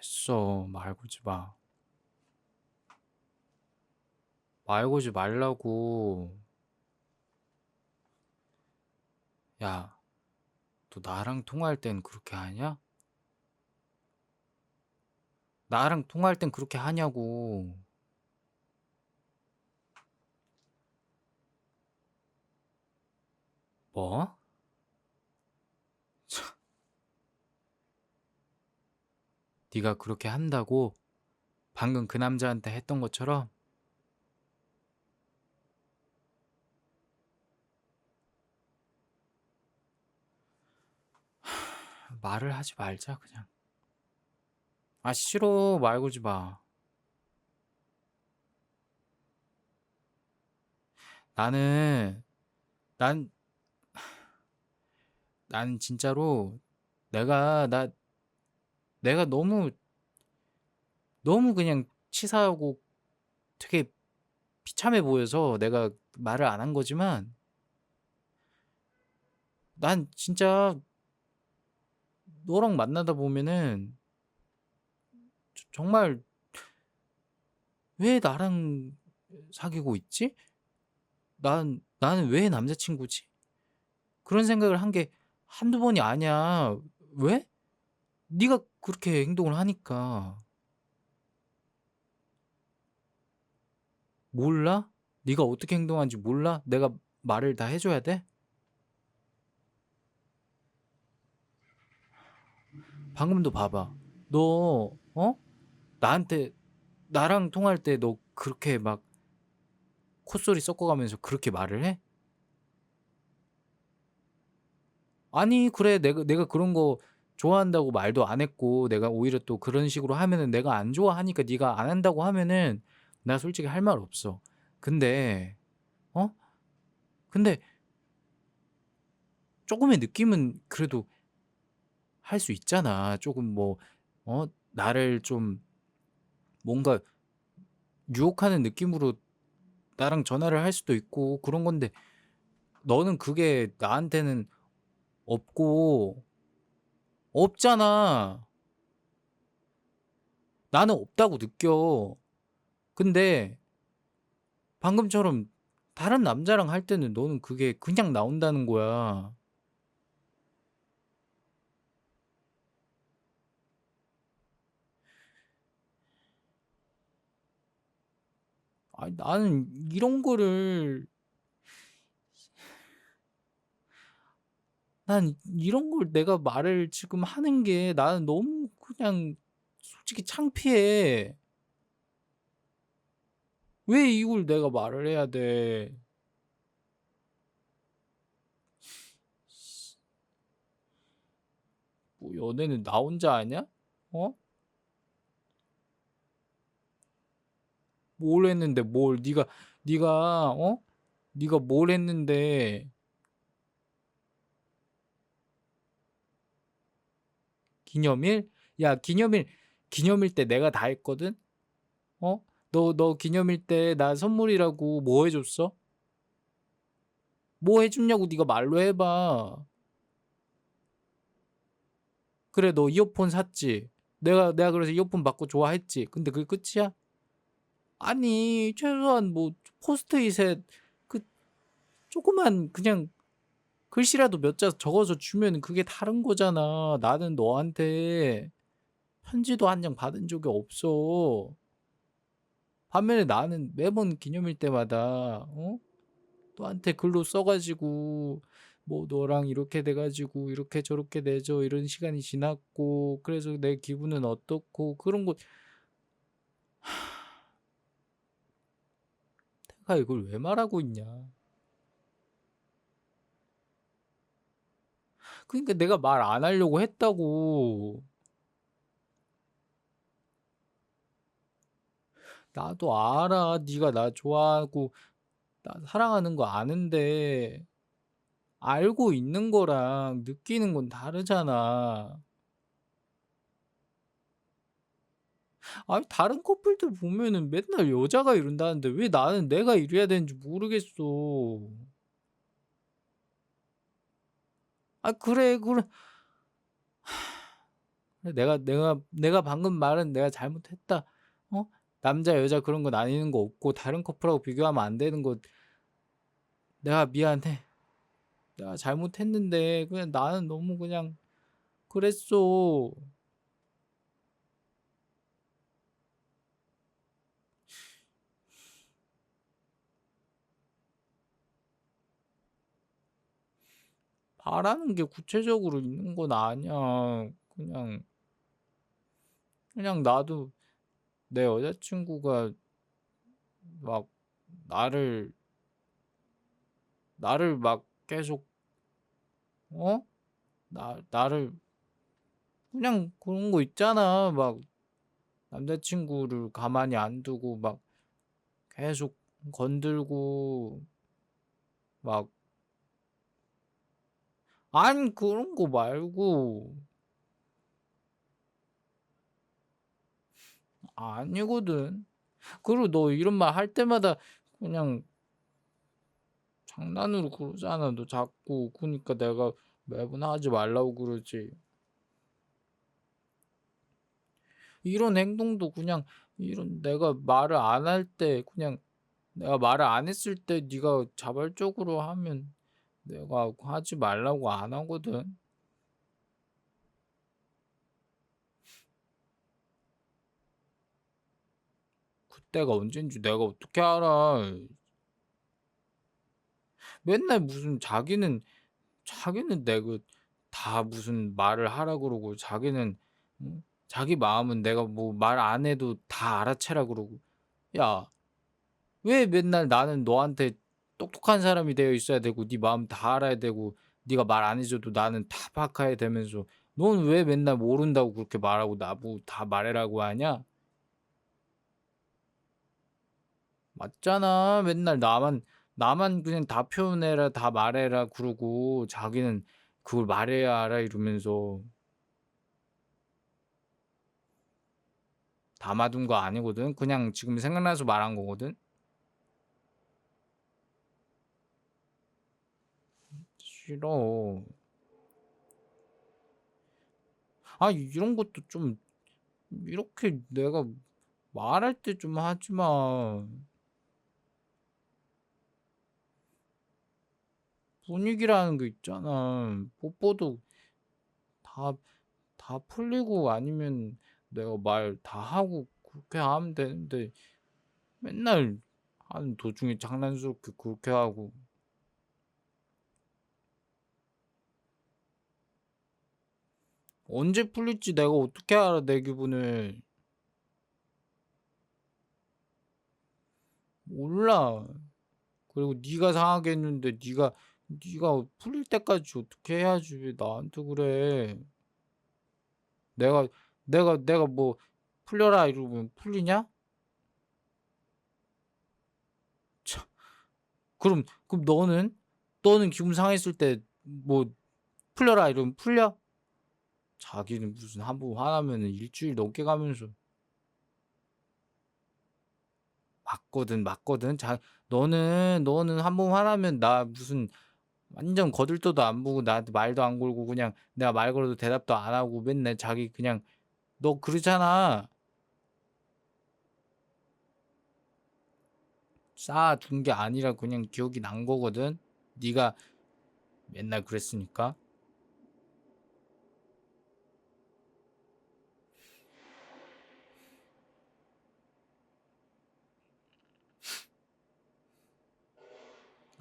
됐어. 말 걸지 마. 말 걸지 말라고. 야, 너 나랑 통화할 땐 그렇게 하냐? 나랑 통화할 땐 그렇게 하냐고. 뭐? 참. 네가 그렇게 한다고 방금 그 남자한테 했던 것처럼 하, 말을 하지 말자 그냥. 아 싫어 말 걸지 마. 나는 난 난 진짜로 내가 나 내가 너무 너무 그냥 치사하고 되게 비참해 보여서 내가 말을 안 한 거지만 난 진짜 너랑 만나다 보면은 저- 정말 왜 나랑 사귀고 있지? 난 나는 왜 남자친구지? 그런 생각을 한 게 한두 번이 아니야. 왜? 네가 그렇게 행동을 하니까. 몰라? 네가 어떻게 행동하는지 몰라? 내가 말을 다 해 줘야 돼? 방금도 봐봐. 너, 어? 나한테, 나랑 통화할 때 너 그렇게 막 콧소리 섞어가면서 그렇게 말을 해? 아니, 그래. 내가, 내가 그런 거 좋아한다고 말도 안 했고, 내가 오히려 또 그런 식으로 하면은 내가 안 좋아하니까 네가 안 한다고 하면은 나 솔직히 할 말 없어. 근데, 어? 근데 조금의 느낌은 그래도 할 수 있잖아. 조금 뭐, 어? 나를 좀 뭔가 유혹하는 느낌으로 나랑 전화를 할 수도 있고 그런 건데, 너는 그게 나한테는 없고, 없잖아. 나는 없다고 느껴. 근데 방금처럼 다른 남자랑 할 때는 너는 그게 그냥 나온다는 거야. 아니, 나는 이런 거를, 난 이런 걸 내가 말을 지금 하는 게 나는 너무 그냥 솔직히 창피해. 왜 이걸 내가 말을 해야 돼? 뭐 연애는 나 혼자 하냐? 어? 뭘 했는데 뭘 네가 네가 어? 네가 뭘 했는데 기념일? 야 기념일 기념일 때 내가 다 했거든? 어? 너 너 기념일 때 나 선물이라고 뭐 해줬어? 뭐 해줬냐고 네가 말로 해봐. 그래 너 이어폰 샀지? 내가 내가 그래서 이어폰 받고 좋아했지. 근데 그게 끝이야? 아니 최소한 뭐 포스트잇에 그 조그만 그냥 글씨라도 몇 자 적어서 주면 그게 다른 거잖아. 나는 너한테 편지도 한 장 받은 적이 없어. 반면에 나는 매번 기념일 때마다 어? 너한테 글로 써가지고 뭐 너랑 이렇게 돼가지고 이렇게 저렇게 되죠 이런 시간이 지났고 그래서 내 기분은 어떻고 그런 거 내가 이걸 왜 말하고 있냐 그러니까 내가 말 안 하려고 했다고 나도 알아 네가 나 좋아하고 나 사랑하는 거 아는데 알고 있는 거랑 느끼는 건 다르잖아. 아니, 다른 커플들 보면은 맨날 여자가 이런다는데 왜 나는 내가 이래야 되는지 모르겠어. 아, 그래, 그래. 내가 내가 내가 방금 말은 내가 잘못했다. 어? 남자 여자 그런 거 나뉘는 거 없고 다른 커플하고 비교하면 안 되는 거 내가 미안해. 내가 잘못했는데 그냥 나는 너무 그냥 그랬어. 바라는 게 구체적으로 있는 건 아니야. 그냥 그냥 나도 내 여자친구가 막 나를 나를 막 계속 어? 나 나를 그냥 그런 거 있잖아. 막 남자친구를 가만히 안 두고 막 계속 건들고 막 아니 그런 거 말고 아니거든. 그리고 너 이런 말 할 때마다 그냥 장난으로 그러잖아. 너 자꾸 그러니까 내가 매번 하지 말라고 그러지. 이런 행동도 그냥 이런 내가 말을 안 할 때 그냥 내가 말을 안 했을 때 네가 자발적으로 하면 내가 하지 말라고 안 하거든. 그때가 언젠지 내가 어떻게 알아. 맨날 무슨 자기는 자기는 내가 다 무슨 말을 하라 그러고 자기는 응? 자기 마음은 내가 뭐 말 안 해도 다 알아채라 그러고 야 왜 맨날 나는 너한테 똑똑한 사람이 되어 있어야 되고 네 마음 다 알아야 되고 네가 말 안 해줘도 나는 다 파악해야 되면서 넌 왜 맨날 모른다고 그렇게 말하고 나보고 다 말해라고 하냐? 맞잖아. 맨날 나만 나만 그냥 다 표현해라, 다 말해라 그러고 자기는 그걸 말해야 알아 이러면서 담아둔 거 아니거든. 그냥 지금 생각나서 말한 거거든. 싫어. 아, 이런 것도 좀 이렇게 내가 말할 때 좀 하지 마. 분위기라는 게 있잖아. 뽀뽀도 다, 다 풀리고 아니면 내가 말 다 하고 그렇게 하면 되는데 맨날 하는 도중에 장난스럽게 그렇게 하고 언제 풀릴지 내가 어떻게 알아 내 기분을. 몰라. 그리고 네가 상하게 했는데 네가 네가 풀릴 때까지 어떻게 해야지 왜 나한테 그래? 내가 내가 내가 뭐 풀려라 이러면 풀리냐? 참 그럼 그럼 너는? 너는 기분 상했을 때 뭐 풀려라 이러면 풀려? 자기는 무슨 한 번 화나면은 일주일 넘게 가면서. 맞거든 맞거든. 자 너는 너는 한 번 화나면 나 무슨 완전 거들떠도 안 보고 나한테 말도 안 걸고 그냥 내가 말 걸어도 대답도 안 하고 맨날 자기 그냥 너 그러잖아. 쌓아둔 게 아니라 그냥 기억이 난 거거든. 네가 맨날 그랬으니까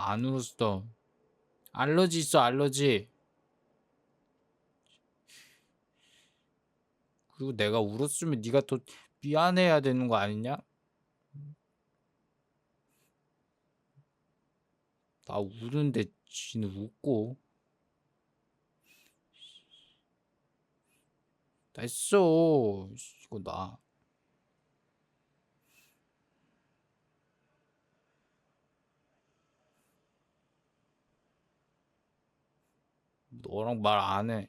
안 울었어. 알러지 있어 알러지. 그리고 내가 울었으면 네가 더 미안해야 되는 거 아니냐? 나 우는데 지는 웃고. 됐어. 이거 나 너랑 말 안 해.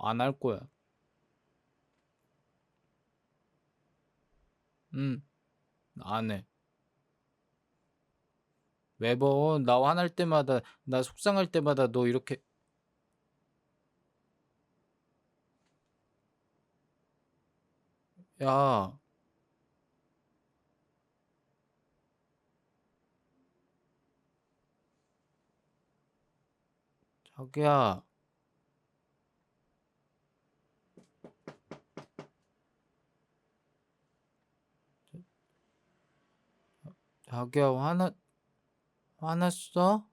안 할 거야. 응, 안 해. 매번 나 화날 때마다, 나 속상할 때마다 너 이렇게. 야, 자기야. 자기야 화나 화났어?